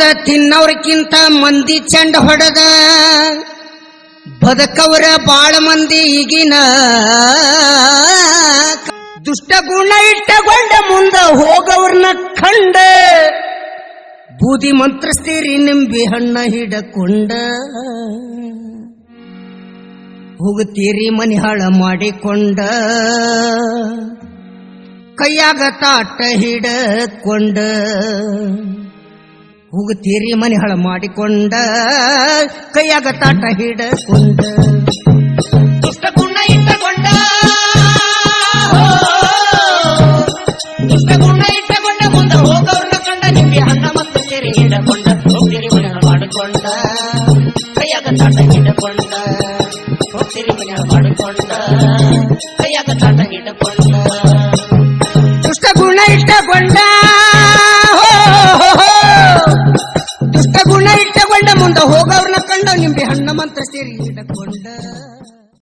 ದುಡ್ದ ತಿನ್ನವ್ರಕ್ಕಿಂತ ಮಂದಿ ಚಂಡ ಹೊಡೆದ. ಬದಕವ್ರ ಬಾಳ ಮಂದಿ ಈಗಿನ ದುಷ್ಟ ಗುಣ ಇಟ್ಟಗೊಂಡ ಮುಂದ ಹೋಗವ್ರನ್ನ ಕಂಡ. ಬೂದಿ ಮಂತ್ರಸ್ತೀರಿ ನಿಂಬಿ ಹಣ್ಣ ಹಿಡಕೊಂಡ. ಹೋಗುತ್ತೀರಿ ಮನಿ ಹಾಳ ಮಾಡಿಕೊಂಡ. ಕೈಯಾಗ ತಾಟ ಹಿಡಕೊಂಡ. ಹೋಗುತ್ತೀರಿ ಮನೆ ಹಳ ಮಾಡಿಕೊಂಡ, ಕೈಯಾಗ ತಾಟ ಹಿಡಕೊಂಡ. ದುಷ್ಟ ಗುಣ ಇಟ್ಟಕೊಂಡ ದುಷ್ಟ ಗುಣ ಇಟ್ಟಕೊಂಡ, ಮುಂದೆ ಹೋಗವ್ರನ್ನ ಕಂಡ, ನಿಂಬೆ ಹಣ್ಣ ಮತ್ತು ಸೇರಿ ಹಿಡಕೊಂಡ ಹೋಗ್ತೀರಿ ಮನಿ ಮಾಡಿಕೊಂಡ, ಕೈಯಾಗ ತಾಟ ಹಿಡಕೊಂಡ. ಹೋಗ್ತೀರಿ ಮನೆ ಮಾಡಿಕೊಂಡ, ಕೈಯಾಗ ತಾಟ ಹಿಡಕೊಂಡ. ದುಷ್ಟ ಗುಣ ಇಟ್ಟಕೊಂಡ ದುಷ್ಟ ಗುಣ ಇಟ್ಟಕೊಂಡ ಮುಂದೆ ಹೋಗವ್ರನ್ನ ಕಂಡ ನಿಂಬೆ ಹಣ್ಣ ಮಂತ್ರ ಸೇರಿ ಇಟ್ಟಕೊಂಡ